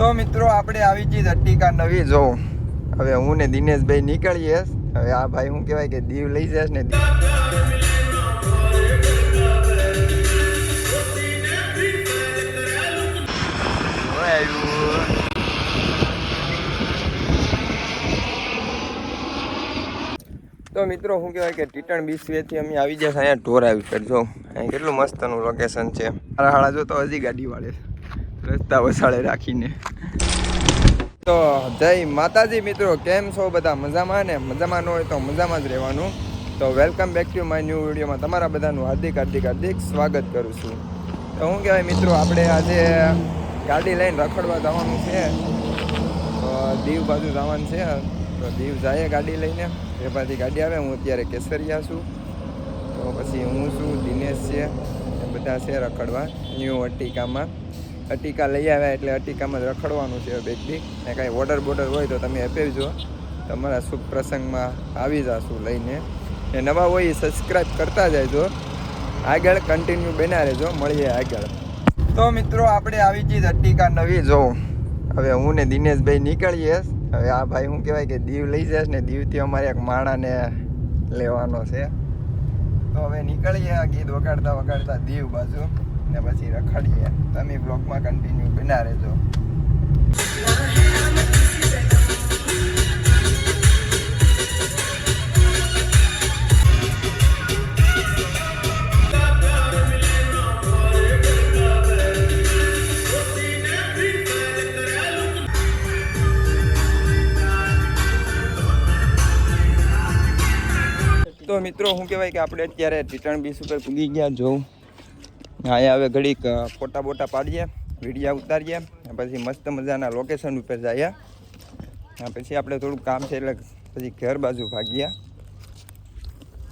તો મિત્રો, આપણે આવી ચીજ અટ્ટિકા નવી, જો. હવે હું ને દિનેશભાઈ નીકળીએ. હવે આ ભાઈ શું કહેવાય કે દીવ લઈ જશ ને. તો મિત્રો, શું કહેવાય કે ટીટણ બીચ વેથી અમે આવી જશે અહીંયા ઢોર આવી કરજો અહીં કેટલું મસ્તનું લોકેશન છે. હાળા જો તો હજી ગાડી વાળે. છે. રસ્તા વસાડે રાખીને. તો જય માતાજી મિત્રો, કેમ છો બધા? મજામાં ને? મજામાં ન હોય તો મજામાં જ રહેવાનું. તો welcome back to my new વિડીયોમાં તમારા બધાનું હાર્દિક હાર્દિક હાર્દિક સ્વાગત કરું છું. તો શું કહેવાય મિત્રો, આપણે આજે ગાડી લઈને રખડવા જવાનું છે. તો દીવ બાજુ જવાનું છે. તો દીવ જાય ગાડી લઈને. રેપાથી ગાડી આવે, હું અત્યારે કેસરિયા છું. તો પછી હું છું દિનેશ છે. એ બધા છે રખડવા, ન્યૂ અટ્ટિકામાં. અટ્ટિકા લઈ આવ્યા એટલે અટીકામાં જ રખડવાનું છે બેગથી ને કાંઈ ઓર્ડર બોર્ડર હોય તો તમે અપાવજો તમારા શુભ પ્રસંગમાં આવી જાશું લઈને. ને નવા હોય એ સબસ્ક્રાઈબ કરતા જાયજો. આગળ કન્ટિન્યુ બના રહેજો. મળીએ આગળ. તો મિત્રો, આપણે આવી ચીજ અટીકા નવી જોઉં હવે હું ને દિનેશભાઈ નીકળીએ. હવે આ ભાઈ શું કહેવાય કે દીવ લઈ જશ ને દીવથી અમારે એક માણાને લેવાનો છે. તો હવે નીકળીએ આ ગીત વગાડતા વગાડતા દીવ બાજુ. ને પછી રખડીએ. તમે બ્લોગમાં કન્ટિન્યુ બના રહેજો. તો મિત્રો, શું કહેવાય કે આપણે અત્યારે ટીટણ બીચ ઉપર પૂગી ગયા જોઉં અહીંયા હવે ઘડીક ફોટા બોટા પાડીએ, વિડીયા ઉતારીએ પછી મસ્ત મજાના લોકેશન ઉપર જઈએ. પછી આપણે થોડુંક કામ છે એટલે પછી ઘર બાજુ ભાગીએ.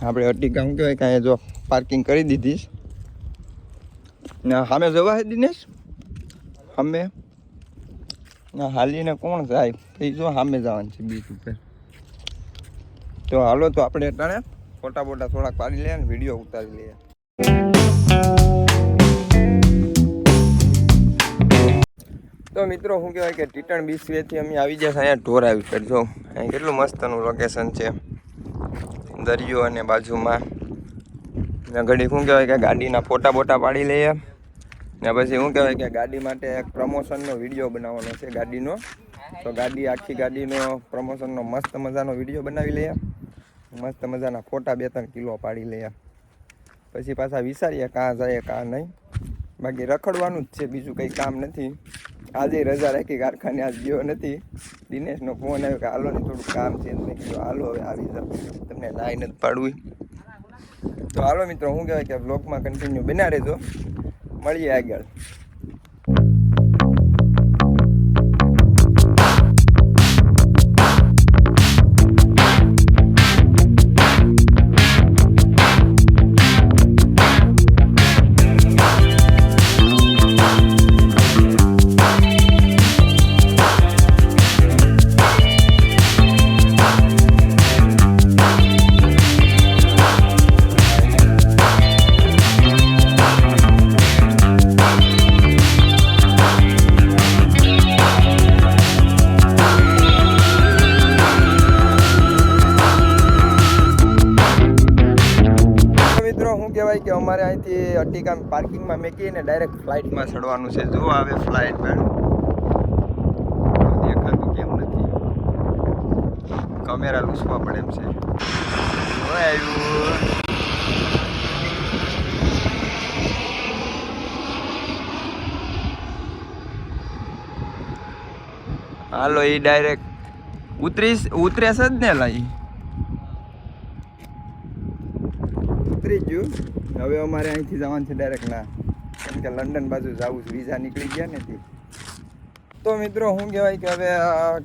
આપણે અટી શું કહેવાય કાંઈ જો પાર્કિંગ કરી દીધી ને સામે જવા હે દિનેશ? અમે હાલીને કોણ જાય? એ જો સામે જવાનું છે બીચ ઉપર. તો હાલો તો આપણે અટાણે ફોટા બોટા થોડાક પાડી લઈએ અને વીડિયો ઉતારી લઈએ. તો મિત્રો શું કહેવાય કે ટીટણ બીચ વેથી અમે આવી જશે અહીંયા ઢોર આવી કરજો અહીં કેટલું મસ્તનું લોકેશન છે. દરિયો અને બાજુમાં. ઘડી શું કહેવાય કે ગાડીના ફોટા બોટા પાડી લઈએ. ને પછી શું કહેવાય કે ગાડી માટે એક પ્રમોશનનો વીડિયો બનાવવાનો છે ગાડીનો. તો ગાડી, આખી ગાડીનો પ્રમોશનનો મસ્ત મજાનો વીડિયો બનાવી લઈએ. મસ્ત મજાના ફોટા બે ત્રણ કિલો પાડી લઈએ. પછી પાછા વિચારીએ કાં જાય, કાં નહીં. બાકી રખડવાનું જ છે, બીજું કંઈ કામ નથી. આજે રજા રાખી કારખાને આજ ગયો નથી. દિનેશનો ફોન આવ્યો કે હાલો ને થોડું કામ છે મેં કીધું, હાલો હવે આવી જાઓ. તમને લાઈ નથી પાડવી. તો હાલો મિત્રો શું કહેવાય કે બ્લોગમાં કન્ટિન્યુ બના રહેજો. મળીએ આગળ. મિત્રો, શું કહેવાય કે અમારે અહીંથી અટીકા પાર્કિંગમાં મેકીને ડાયરેક્ટ ફ્લાઇટમાં ચડવાનું છે. જો આવે ફ્લાઇટ મેડમ. દેખાતું કેમ નથી? કમેરા લૂસવા પડે એમ છે. આવ્યું હાલો એ ડાયરેક્ટ ઉતરીશ, ઉતરેશ જ ને લાઈ ઉતરી ગયું. હવે અમારે અહીંથી જવાનું છે ડાયરેક્ટ ના. કેમ કે લંડન બાજુ જવું છે. વિઝા નીકળી ગયા નથી તો મિત્રો, શું કહેવાય કે હવે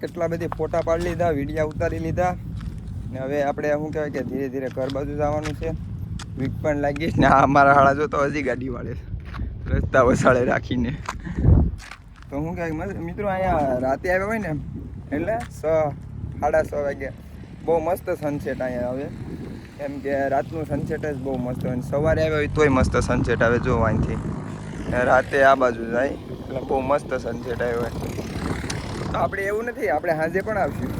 કેટલા બધી ફોટા પાડી લીધા વિડીયા ઉતારી લીધા. ને હવે આપણે શું કહેવાય કે ધીરે ધીરે ઘર બાજુ જવાનું છે. વીક પણ લાગી ને આ અમારા હાળા જો તો હજી ગાડી વાળે રસ્તા વસાડે રાખીને. તો શું કહેવાય મિત્રો, અહીંયા રાતે આવ્યા હોય ને, એટલે સ, સાડા છ વાગે બહુ મસ્ત સનસેટ અહીંયા આવે. કેમ કે રાતનું સનસેટ જ બહુ મસ્ત હોય સવારે આવ્યો હોય તોય મસ્ત સનસેટ આવે જો અહીંથી રાતે આ બાજુ જાય, એટલે બહુ મસ્ત સનસેટ આવ્યો હોય. તો આપણે એવું નથી, આપણે સાંજે પણ આવશું.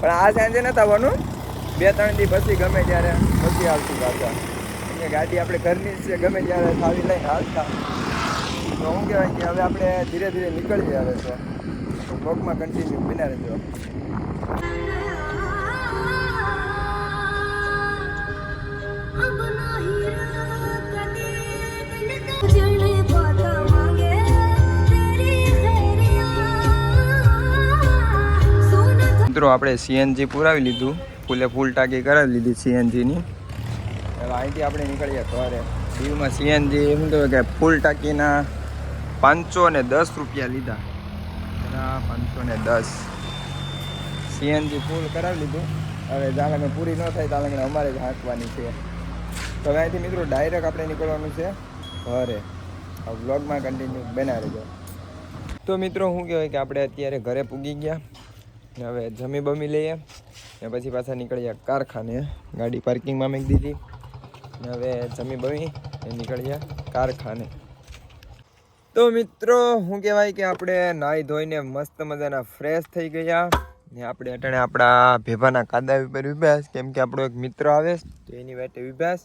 પણ આ સાંજે નથી આવવાનું. બે ત્રણ દી પછી ગમે ત્યારે, પછી આવશું પાછા. એટલે ગાડી આપણે ઘરની છે, ગમે ત્યારે સાવી લઈને હાલતા. તો શું કહેવાય કે હવે આપણે ધીરે ધીરે નીકળીએ હવે તો. બ્લોકમાં કન્ટિન્યુ બિના રહેજો. મિત્રો, આપણે સીએનજી પુરાવી લીધું. ફૂલે ફૂલ ટાંકી કરાવી લીધી સીએનજીની હવે અહીંથી આપણે નીકળીએ ઘરે દીવમાં સીએનજી એમ કહેવાય કે ફૂલ ટાંકીના પાંચસો ને દસ રૂપિયા લીધા. પાંચસો ને દસ. સીએનજી ફૂલ કરાવી લીધું. હવે જાણે પૂરી ન થાય તાલંગણે અમારે જ હાંકવાની છે. તો હવે અહીંથી મિત્રો ડાયરેક્ટ આપણે નીકળવાનું છે ઘરે. વ્લોગમાં કન્ટિન્યુ બના રહેજો. તો મિત્રો શું કહેવાય કે આપણે અત્યારે ઘરે પૂગી ગયા ને હવે જમી બમી લઈએ ને પછી પાછા નીકળ્યા કારખાને. ગાડી પાર્કિંગમાં મૂકી દીધી ને હવે જમી બમી ને નીકળ્યા કારખાને. તો મિત્રો શું કહેવાય કે આપણે નાહી ધોઈને મસ્ત મજાના ફ્રેશ થઈ ગયા ને આપણે અટાણે આપણા ભેભાના કાદા ઉપર વિભાસ કેમ કે આપણો એક મિત્ર આવે તો એની વાટે વિભ્યાસ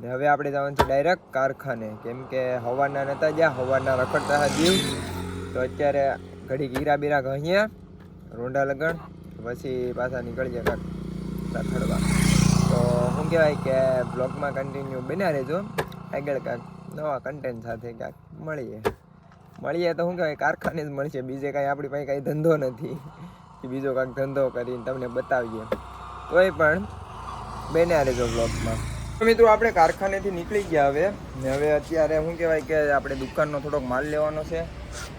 ને હવે આપણે જવાનું છે ડાયરેક્ટ કારખાને. કેમ કે હવાના નતા ગયા, હવાના રખડતા હતા જીવ. તો અત્યારે ઘડી ગીરા બીરા ઘઅહીંયા રોંડા લગણ, પછી પાછા નીકળી જાય કાંક રખડવા. તો શું કહેવાય કે બ્લોગમાં કન્ટિન્યુ બન્યા રહેજો. આગળ કાંક નવા કન્ટેન્ટ સાથે ક્યાંક મળીએ. મળીએ તો શું કહેવાય કારખાને જ મળશે. બીજે કાંઈ આપણી પાસે કાંઈ ધંધો નથી. કે બીજો કાંઈક ધંધો કરીને તમને બતાવીએ. તોય પણ બન્યા રહેજો બ્લોગમાં મિત્રો, આપણે કારખાનેથી નીકળી ગયા હવે. ને હવે અત્યારે શું કહેવાય કે આપણે દુકાનનો થોડોક માલ લેવાનો છે.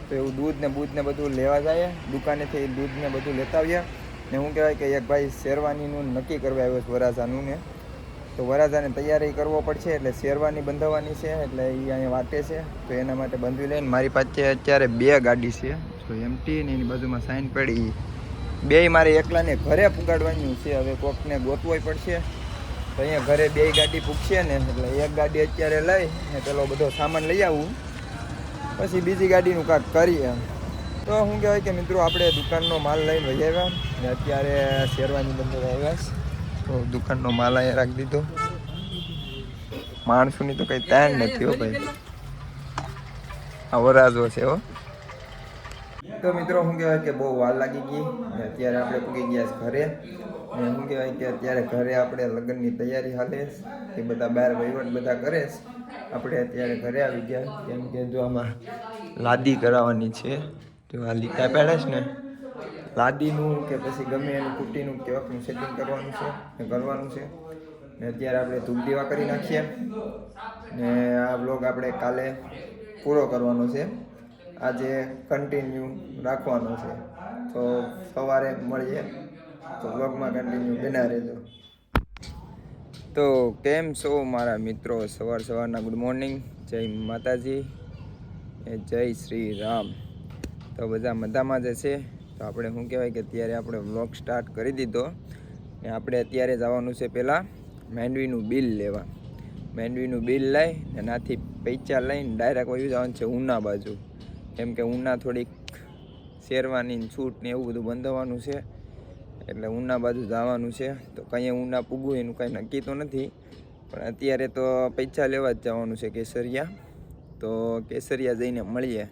તો એવું દૂધ ને બૂધ ને બધું લેવા જઈએ દુકાનેથી દૂધ ને બધું લેતા આવીએ. ને શું કહેવાય કે એક ભાઈ શેરવાનીનું નક્કી કરવા આવ્યો છે વરાજાનું ને. તો વરાજાને તૈયારી કરવો પડશે, એટલે શેરવાની બંધાવવાની છે, એટલે એ અહીંયા વાટે છે. તો એના માટે બંધવી લઈને મારી પાસે અત્યારે બે ગાડી છે. તો એમટી ને એની બાજુમાં સાઈન પડી. બે મારે એકલાને ઘરે પુગાડવાનું છે. હવે કોકને ગોતવો પડશે. તો અહીંયા ઘરે બે ગાડી પૂછીએ ને, એટલે એક ગાડી અત્યારે લઈ, ને પેલો બધો સામાન લઈ આવું. પછી બીજી ગાડીનું કાંક કરીએ તો શું કહેવાય કે મિત્રો, આપણે દુકાનનો માલ લઈને વહી આવ્યા ને અત્યારે શેરવાની બંદર આવ્યા તો દુકાનનો માલ અહીંયા રાખી દીધો. માણસોની તો કંઈ ટાઈમ નથી હો ભાઈ. આ વરાજો છે હો. તો મિત્રો શું કહેવાય કે બહુ વાર લાગી ગઈ અત્યારે આપણે પૂગી ગયા ઘરે. ને શું કહેવાય કે અત્યારે ઘરે આપણે લગ્નની તૈયારી હાલે એ બધા બહાર વહીવટ બધા કરે આપણે અત્યારે ઘરે આવી ગયા. કેમ કે જો આમાં લાદી કરાવવાની છે. તો આ લીટા પેડે છે ને. લાદીનું કે પછી ગમે એનું કુટીનું કેવાકનું સેટિંગ કરવાનું છે ને કરવાનું છે. ને અત્યારે આપણે ધૂપ દીવા કરી નાખીએ. ને આ બ્લોગ આપણે કાલે પૂરો કરવાનો છે. આજે કન્ટિન્યુ રાખવાનો છે. તો સવારે મળીએ. તો બ્લોગમાં કન્ટિન્યુ બના રહેજો. તો કેમ છો મારા મિત્રો? સવાર સવારના ગુડ મોર્નિંગ જય માતાજી. જય શ્રી રામ. તો બધા મજામાં જ છે તો આપણે શું કહેવાય કે અત્યારે આપણે વ્લોગ સ્ટાર્ટ કરી દીધો. ને આપણે અત્યારે જવાનું છે પહેલાં માંડવીનું બિલ લેવા. માંડવીનું બિલ લઈ ને નાથી પૈસા લઈને ડાયરેક્ટ વયું જવાનું છે ઉના બાજુ. કેમ કે ઉના થોડીક શેરવાની છૂટ ને એવું બધું બંધાવવાનું છે. એટલે ઉના બાજુ જવાનું છે. તો કંઈ ઉના પૂગવું એનું કાંઈ નક્કી તો નથી. પણ અત્યારે તો પૈસા લેવા જ જવાનું છે કેસરિયા. તો કેસરિયા જઈને મળીએ.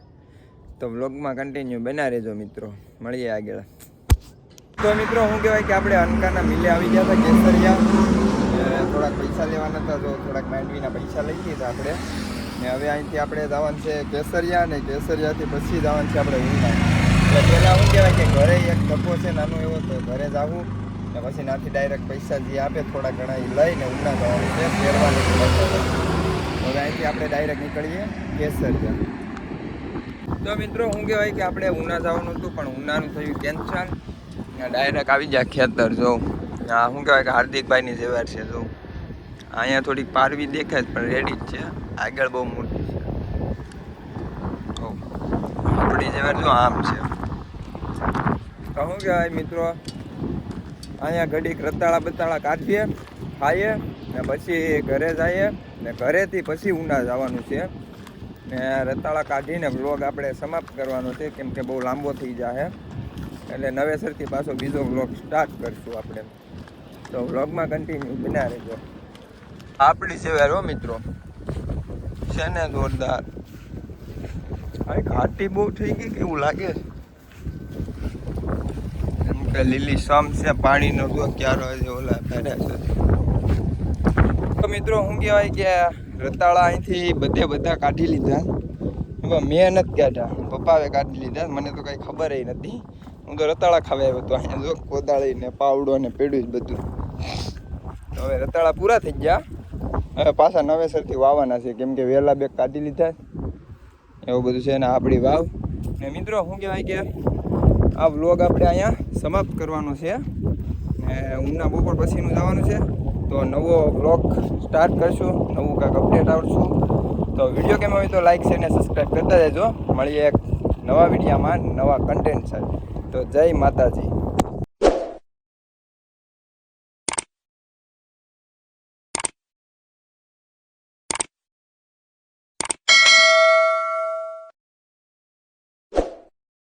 તો વ્લોગમાં કન્ટિન્યુ બના રહેજો મિત્રો. મળીએ આગળ. તો મિત્રો, શું કહેવાય કે આપણે અનકાના મિલે આવી ગયા હતા કેસરિયા. થોડાક પૈસા લેવાના હતા તો થોડાક માંડવીના પૈસા લઈ લીધા આપણે. ને હવે અહીંથી આપણે જવાનું છે કેસરિયા ને કેસરિયાથી પછી જવાનું છે આપણે ઉના એટલે પહેલાં શું કહેવાય કે ઘરે એક ડબ્બો છે, નાનો એવો, તો ઘરે જવું ને પછી નાથી ડાયરેક્ટ પૈસા જે આપે થોડા ઘણા એ લઈને ઉના જવાનું છે ફેરવાની હવે અહીંથી આપણે ડાયરેક્ટ નીકળીએ કેસરિયા. તો મિત્રો શું કહેવાય કે આપણે ઉના જવાનું હતું, પણ ઉનાનું થયું કેન્સલ. ડાયરેક્ટ આવી જાય ખેતર, જો. શું કહેવાય કે હાર્દિકભાઈની જેવાર છે, જો. અહીંયા થોડીક પારવી દેખાય પણ રેડી જ છે. આગળ બહુ મોટી છે. આપણી જેવાર જો આમ છે. કહું કે કહેવાય મિત્રો, અહીંયા ઘડીક રતાળા બતાળા કાઢીએ, ખાઈએ ને પછી ઘરે જઈએ ને ઘરેથી પછી ઉના જવાનું છે. ને રતાળા કાઢીને વ્લોગ આપણે સમાપ્ત કરવાનો છે, કેમ કે બહુ લાંબો થઈ જાય એટલે નવેસરથી પાછો બીજો વ્લોગ સ્ટાર્ટ કરશું આપણે. તો વ્લોગમાં કન્ટિન્યુ બના રહેજો. આપણી સિવાય રો મિત્રો. છે ને જોરદાર? આ ઘાટી બહુ થઈ ગઈ કેવું લાગે? કેમ કે લીલી સમ છે પાણીનો તો ક્યારો છે, ઓલા પહેર્યા છે. તો મિત્રો શું કહેવાય કે રતાળા અહીંથી બધે બધા કાઢી લીધા. હવે મેં નથી કાઢ્યા. પપ્પાએ કાઢી લીધા. મને તો કાંઈ ખબર નથી. હું તો રતાળા ખાવા આવ્યો હતો અહીંયા જો, કોદાળી ને, પાવડો ને, પેડું જ બધું. હવે રતાળા પૂરા થઈ ગયા. હવે પાછા નવેસરથી વાવવાના છે. કેમ કે વેલા બે કાઢી લીધા એવું બધું છે ને આપણી વાવ. ને મિત્રો, શું કહેવાય કે આ વ્લોગ આપણે અહીંયા સમાપ્ત કરવાનો છે. ને ઊંઘના બપોર પછીનું જવાનું છે. તો નવો વ્લોગ સ્ટાર્ટ કરશું. નવું કાંઈક અપડેટ આવશું તો વીડિયો કેમ હોય તો લાઈક છે ને સબસ્ક્રાઈબ કરતા રહેજો. મળીએ એક નવા વિડીયામાં નવા કન્ટેન્ટ સાથે. તો જય માતાજી.